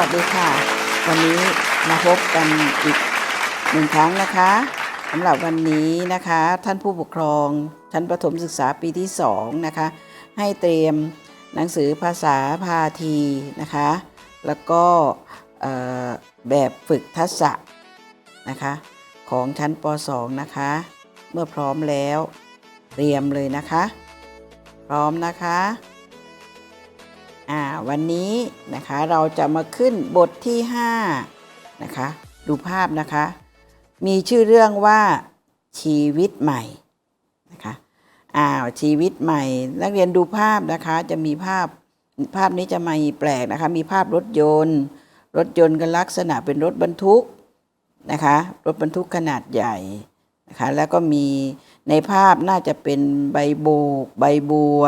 วัสดีค่ะ วันนี้มาพบกันอีกหนึ่งครั้งนะคะสำหรับวันนี้นะคะ ท่านผู้ปกครองชั้นประถมศึกษาปีที่2นะคะ ให้เตรียมหนังสือภาษาพาทีนะคะ แล้วก็แบบฝึกทักษะนะคะ ของชั้นป .2 นะคะ เมื่อพร้อมแล้วเตรียมเลยนะคะ พร้อมนะคะ อ่าวันนี้นะคะเราจะมาขึ้นบทที่5นะคะดูภาพนะคะ มีชื่อเรื่องว่าชีวิตใหม่นะคะอ้าวชีวิตใหม่ นักเรียนดูภาพนะคะจะมีภาพภาพนี้จะมาแปลกนะคะมีภาพรถยนต์ รถยนต์กันลักษณะเป็นรถบรรทุกนะคะรถบรรทุกขนาดใหญ่นะคะแล้วก็มีในภาพน่าจะเป็นใบโบก ใบบัว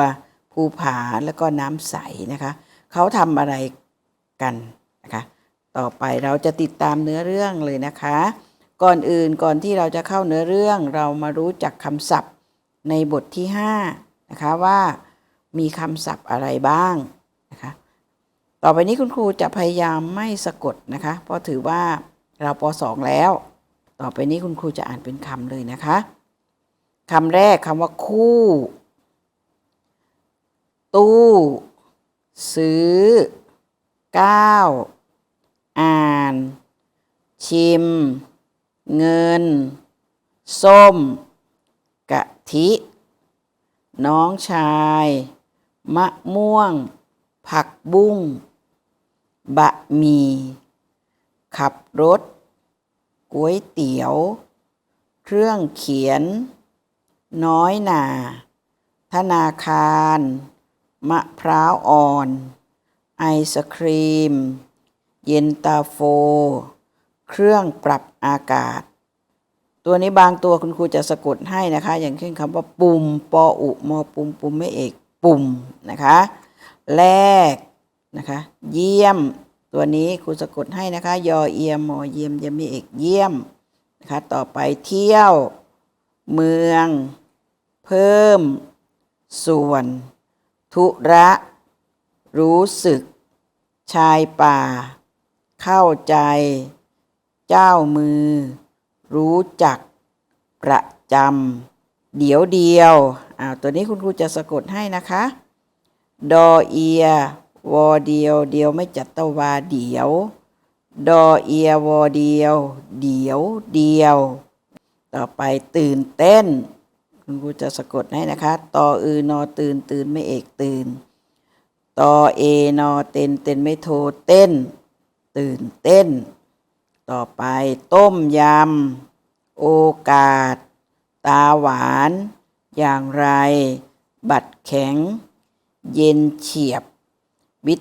ภูผาแล้วก็น้ำใสนะคะเขาทำอะไรกันนะคะต่อไปเราจะติดตามเนื้อเรื่องเลยนะคะ ก่อนอื่นก่อนที่เราจะเข้าเนื้อเรื่องเรามารู้จักคำศัพท์ในบทที่5นะคะว่ามีคำศัพท์อะไรบ้างนะคะต่อไปนี้คุณครูจะพยายามไม่สะกดนะคะเพราะถือว่าเราป .2 แล้ว ต่อไปนี้คุณครูจะอ่านเป็นคำเลยนะคะคำแรกคำว่าคู่ ตู้ ซื้อก้าวอ่าน ชิม เงิน ส้ม กะทิ น้องชาย มะม่วง ผักบุ้ง บะหมี่ ขับรถ ก๋วยเตี๋ยว เครื่องเขียน น้อยหนาธนาคาร มะพร้าวอ่อน ไอศครีม เย็นตาโฟ เครื่องปรับอากาศ ตัวนี้บางตัวคุณครูจะสะกดให้นะคะ อย่างเช่นคำว่าปุ่มปออุมอปุ่มปุ่มไม่เอกปุ่มนะคะแรกนะคะเยี่ยม ตัวนี้ครูสะกดให้นะคะ ยอเอียมมอเยี่ยมยมีเอกเยี่ยมนะคะต่อไปเที่ยว เมือง เพิ่ม ส่วน ธุระ รู้สึก ชายป่า เข้าใจ เจ้ามือ รู้จัก ประจำเดี๋ยวเดียวอ้าวตัวนี้คุณครูจะสะกดให้นะคะ ดอเอียวอเดียว เดียวไม่จัดตวาเดียว ดอเอียวอเดียว เดียวเดียว ต่อไปตื่นเต้น คุณครูจะสะกดให้นะคะ ตออือนอตื่นตื่นไม่เอกตื่น ตอเอนอเต็นเต็นไม่โทเต้น ตื่นเต้น ต่อไปต้มยำ โอกาส ตาหวาน อย่างไร บัตรแข็ง เย็นเฉียบ วิ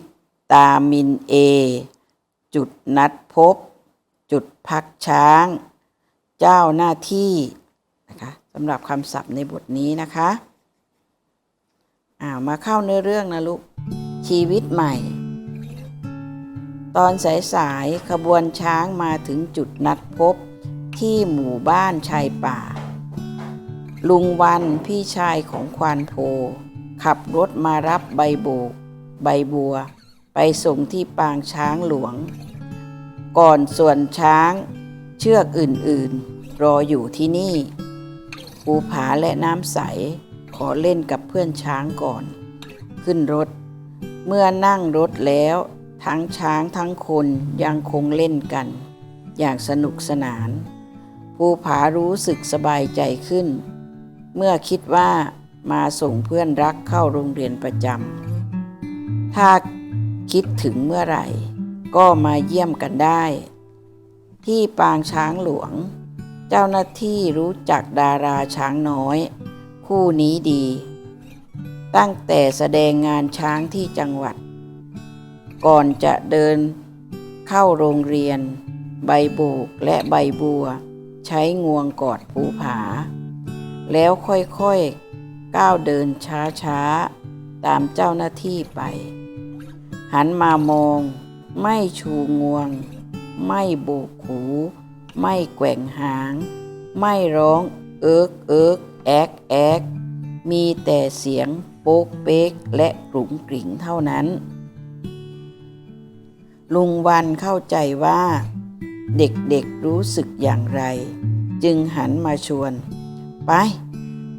ตามินเอ จุดนัดพบ จุดพักช้าง เจ้าหน้าที่นะคะำหรับคำศัพท์ในบทนี้นะคะอ้าวมาเข้าเนื้อเรื่องนะลูก ชีวิตใหม่ ตอนสายๆขบวนช้างมาถึงจุดนัดพบที่หมู่บ้านชายป่า ลุงวันพี่ชายของควานโพ ขับรถมารับใบโบก ใบบัว ไปส่งที่ปางช้างหลวง ก่อนส่วนช้างเชือกอื่นๆ รออยู่ที่นี่ ภูผาและน้ำใส ขอเล่นกับเพื่อนช้างก่อน ขึ้นรถ เมื่อนั่งรถแล้ว ทั้งช้างทั้งคนยังคงเล่นกัน อย่างสนุกสนานภูผารู้สึกสบายใจขึ้น เมื่อคิดว่ามาส่งเพื่อนรักเข้าโรงเรียนประจำถ้าคิดถึงเมื่อไหร่ ก็มาเยี่ยมกันได้ ที่ปางช้างหลวง เจ้าหน้าที่รู้จักดาราช้างน้อย คู่นี้ดี ตั้งแต่แสดงงานช้างที่จังหวัด ก่อนจะเดินเข้าโรงเรียน ใบโบกและใบบัว ใช้งวงกอดภูผา แล้วค่อยๆก้าวเดินช้าๆ ตามเจ้าหน้าที่ไป หันมามอง ไม่ชูงวง ไม่โบกหู ไม่แกว่งหาง ไม่ร้องเอิกเอิกแอกแอกมีแต่เสียงโป๊กเป๊กและกรุ่งกริ่งเท่านั้น ลุงวันเข้าใจว่า เด็กๆรู้สึกอย่างไร จึงหันมาชวน ไป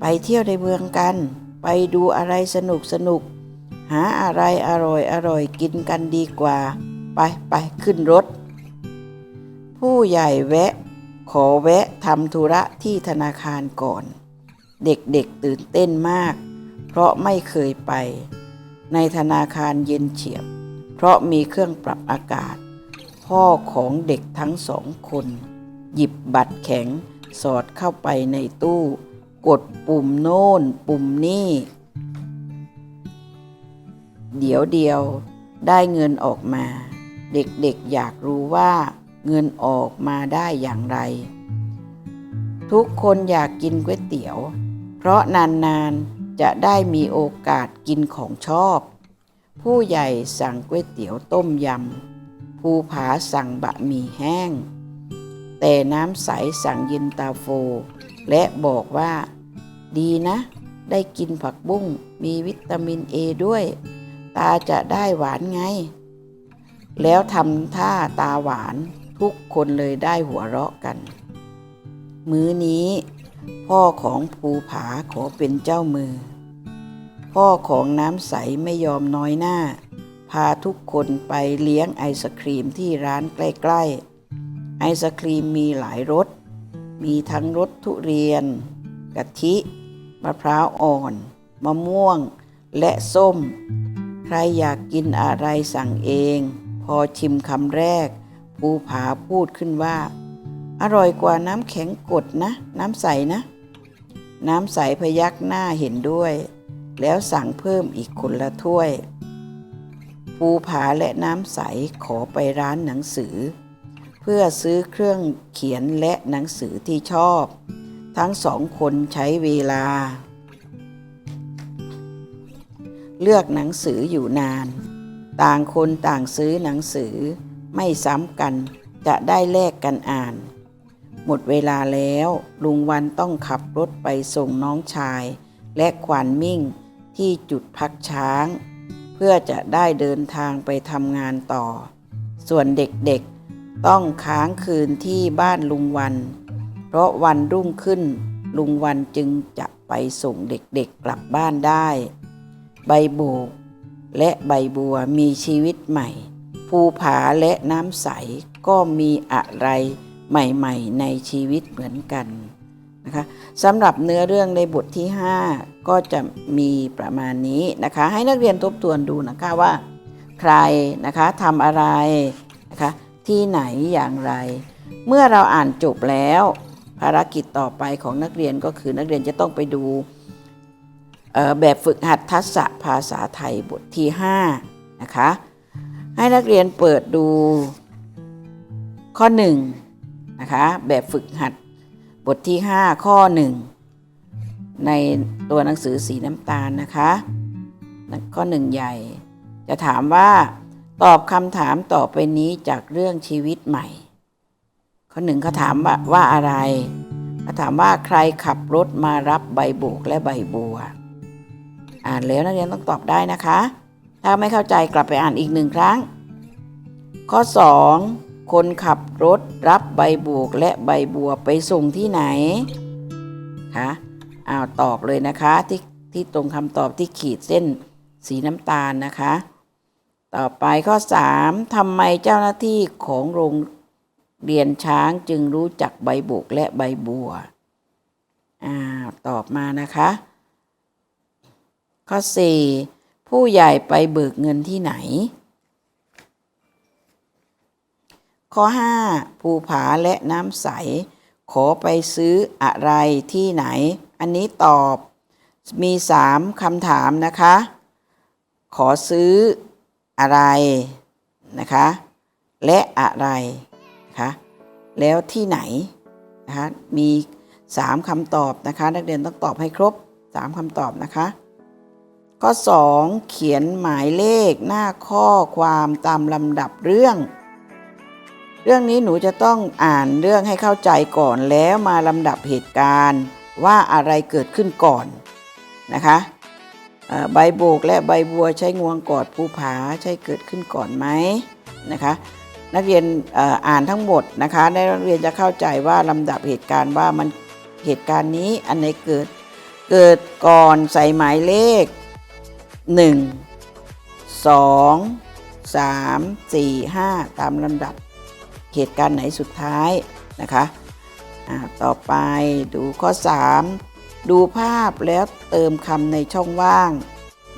ไปเที่ยวในเมืองกัน ไปดูอะไรสนุกสนุก หาอะไรอร่อยอร่อยกินกันดีกว่า ไปไปขึ้นรถ ผู้ใหญ่แวะ ขอแวะทำธุระที่ธนาคารก่อน เด็กๆตื่นเต้นมาก เพราะไม่เคยไป ในธนาคารเย็นเฉียบ เพราะมีเครื่องปรับอากาศ พ่อของเด็กทั้งสองคน หยิบบัตรแข็งสอดเข้าไปในตู้ กดปุ่มโน่น ปุ่มนี่ เดี๋ยวเดียวได้เงินออกมา เด็กๆอยากรู้ว่า เงินออกมาได้อย่างไร ทุกคนอยากกินก๋วยเตี๋ยว เพราะนานๆจะได้มีโอกาสกินของชอบ ผู้ใหญ่สั่งก๋วยเตี๋ยวต้มยำภูผาสั่งบะหมี่แห้ง แต่น้ำใสสั่งเย็นตาโฟ และบอกว่า ดีนะ ได้กินผักบุ้งมีวิตามินเอด้วย ตาจะได้หวานไงแล้วทำท่าตาหวาน ทุกคนเลยได้หัวเราะกัน มื้อนี้ พ่อของภูผาขอเป็นเจ้ามือ พ่อของน้ำใสไม่ยอมน้อยหน้า พาทุกคนไปเลี้ยงไอศครีมที่ร้านใกล้ๆ ไอศครีมมีหลายรส มีทั้งรสทุเรียน กะทิ มะพร้าวอ่อน มะม่วง และส้ม ใครอยากกินอะไรสั่งเอง พอชิมคำแรก ภูผาพูดขึ้นว่า อร่อยกว่าน้ำแข็งกดนะ น้ำใสนะ น้ำใสพยักหน้าเห็นด้วย แล้วสั่งเพิ่มอีกคนละถ้วย ภูผาและน้ำใสขอไปร้านหนังสือ เพื่อซื้อเครื่องเขียนและหนังสือที่ชอบ ทั้งสองคนใช้เวลา เลือกหนังสืออยู่นาน ต่างคนต่างซื้อหนังสือ ไม่ซ้ำกันจะได้แลกกันอ่าน หมดเวลาแล้ว ลุงวันต้องขับรถไปส่งน้องชาย และขวานมิ่งที่จุดพักช้าง เพื่อจะได้เดินทางไปทำงานต่อ ส่วนเด็กๆต้องค้างคืนที่บ้านลุงวัน เพราะวันรุ่งขึ้น ลุงวันจึงจะไปส่งเด็กๆกลับบ้านได้ ใบโบกและใบบัวมีชีวิตใหม่ ภูผาและน้ำใสก็มีอะไรใหม่ๆ ในชีวิตเหมือนกันนะคะสำหรับเนื้อเรื่องในบทที่ 5 ก็จะมีประมาณนี้นะคะ ให้นักเรียนทบทวนดูนะคะว่า ใครนะคะทำอะไรนะคะที่ไหนอย่างไร เมื่อเราอ่านจบแล้ว ภารกิจต่อไปของนักเรียนก็คือนักเรียนจะต้องไปดูแบบฝึกหัดทักษะภาษาไทยบทที่5นะคะ ให้นักเรียนเปิดดูข้อ1นะคะแบบฝึกหัดบทที่ 5 ข้อ 1 ในตัวหนังสือสีน้ำตาลนะคะข้อ 1 ใหญ่ จะถามว่า ตอบคำถามต่อไปนี้จากเรื่องชีวิตใหม่ ข้อหนึ่งเขาถามว่าว่าอะไรเขาถามว่าใครขับรถมารับใบโบกและใบบัว อ่านแล้วนักเรียนต้องตอบได้นะคะ ถ้าไม่เข้าใจกลับไปอ่านอีกหนึ่งครั้ง ข้อ 2 คนขับรถรับใบโบกและใบบัวไปส่งที่ไหนคะอ้าวตอบเลยนะคะที่ที่ตรงคำตอบที่ขีดเส้นสีน้ำตาลนะคะ ต่อไปข้อ 3ทำไมเจ้าหน้าที่ของโรงเรียนช้างจึงรู้จักใบโบกและใบบัวอ่าตอบมานะคะ ข้อ 4 ผู้ใหญ่ไปเบิกเงินที่ไหน ข้อ 5 ภูผาและน้ำใส ขอไปซื้ออะไรที่ไหน อันนี้ตอบมี 3คำถามนะคะ ขอซื้ออะไรนะคะ และอะไรนะคะแล้วที่ไหนนะคะมี 3คำตอบนะคะ นักเรียนต้องตอบให้ครบ 3คำตอบนะคะ ข้อ 2 เขียนหมายเลขหน้าข้อความตามลำดับเรื่อง เรื่องนี้หนูจะต้องอ่านเรื่องให้เข้าใจก่อนแล้วมาลำดับเหตุการณ์ ว่าอะไรเกิดขึ้นก่อนนะคะใบโบกและใบบัวใช้งวงกอดภูผาใช่เกิดขึ้นก่อนไหมนะคะนักเรียนอ่านทั้งหมดนะคะได้นักเรียนจะเข้าใจว่าลำดับเหตุการณ์ว่ามันเหตุการณ์นี้อันไหนเกิด เกิดก่อนใส่หมายเลข 1 2 3 4 5 ตามลำดับ เหตุการณ์ไหนสุดท้ายนะคะอ่าต่อไปดูข้อ 3 ดูภาพแล้วเติมคำในช่องว่าง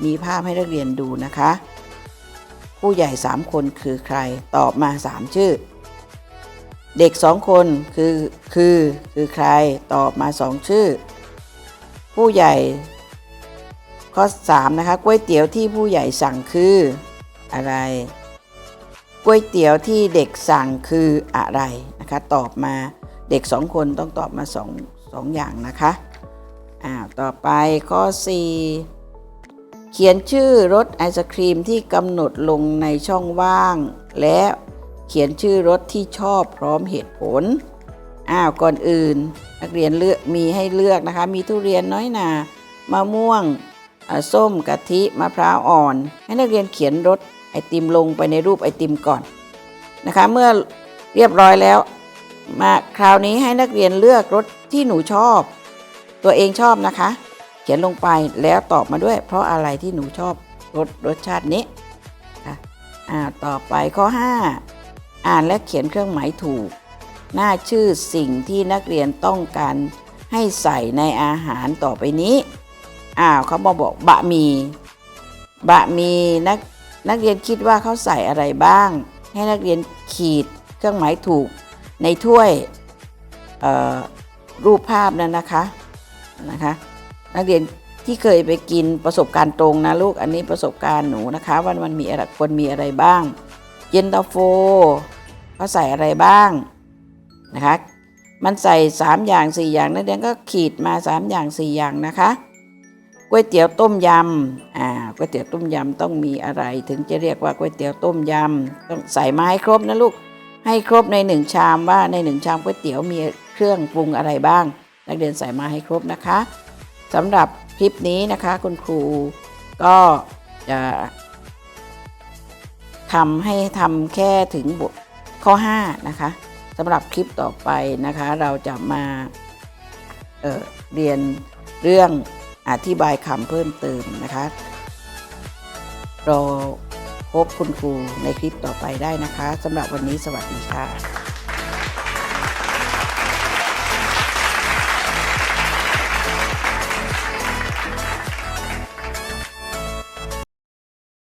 มีภาพให้นักเรียนดูนะคะ ผู้ใหญ่ 3 คนคือใครตอบมา 3 ชื่อ เด็ก 2 คนคือคือคือใครตอบมา 2 ชื่อ ผู้ใหญ่ ข้อ 3 นะคะก๋วยเตี๋ยวที่ผู้ใหญ่สั่งคืออะไรก๋วยเตี๋ยวที่เด็กสั่งคืออะไรนะคะ ตอบมาเด็ก 2 คนต้องตอบมา2 2อย่างนะคะอ่าต่อไปข้อ 4 เขียนชื่อรถไอศครีมที่กำหนดลงในช่องว่าง และเขียนชื่อรถที่ชอบพร้อมเหตุผลอ้าวก่อนอื่น นักเรียนเลือกมีให้เลือกนะคะ มีทุเรียนน้อยหนามะม่วง ส้มกะทิมะพร้าวอ่อน ให้นักเรียนเขียนรสไอติมลงไปในรูปไอติมก่อนนะคะ เมื่อเรียบร้อยแล้ว มาคราวนี้ให้นักเรียนเลือกรสที่หนูชอบ ตัวเองชอบนะคะ เขียนลงไปแล้วตอบมาด้วย เพราะอะไรที่หนูชอบรสรสชาตินี้ค่ะอ่าต่อไปข้อ 5 อ่านและเขียนเครื่องหมายถูก หน้าชื่อสิ่งที่นักเรียนต้องการให้ใส่ในอาหารต่อไปนี้ อ้าวเขาบอกบอกบะหมี่บะหมี่นักนักเรียนคิดว่าเขาใส่อะไรบ้าง ให้นักเรียนขีดเครื่องหมายถูกในถ้วยรูปภาพนั้นนะคะนะคะนักเรียนที่เคยไปกินประสบการณ์ตรงนะลูกอันนี้ประสบการณ์หนูนะคะว่ามันมีอะไรควรมีอะไรบ้าง เย็นตาโฟเขาใส่อะไรบ้างนะคะมันใส่ 3 อย่าง 4 อย่างนักเรียนก็ขีดมา 3 อย่าง 4 อย่างนะคะ ก๋วยเตี๋ยวต้มยำอ่าก๋วยเตี๋ยวต้มยำต้องมีอะไร ถึงจะเรียกว่าก๋วยเตี๋ยวต้มยำต้องใส่มาให้ครบนะลูก ให้ครบในหนึ่งชามว่าในหนึ่งชามก๋วยเตี๋ยวมีเครื่องปรุงอะไรบ้าง นักเรียนใส่มาให้ครบนะคะสำหรับคลิปนี้นะคะคุณครูก็จะทำให้ทำแค่ถึงบทข้อ 5 นะคะสำหรับคลิปต่อไปนะคะ เราจะมาเเรียนเรื่อง อธิบายคำเพิ่มเติมนะคะรอพบคุณครูในคลิปต่อไปได้นะคะสำหรับวันนี้สวัสดีค่ะ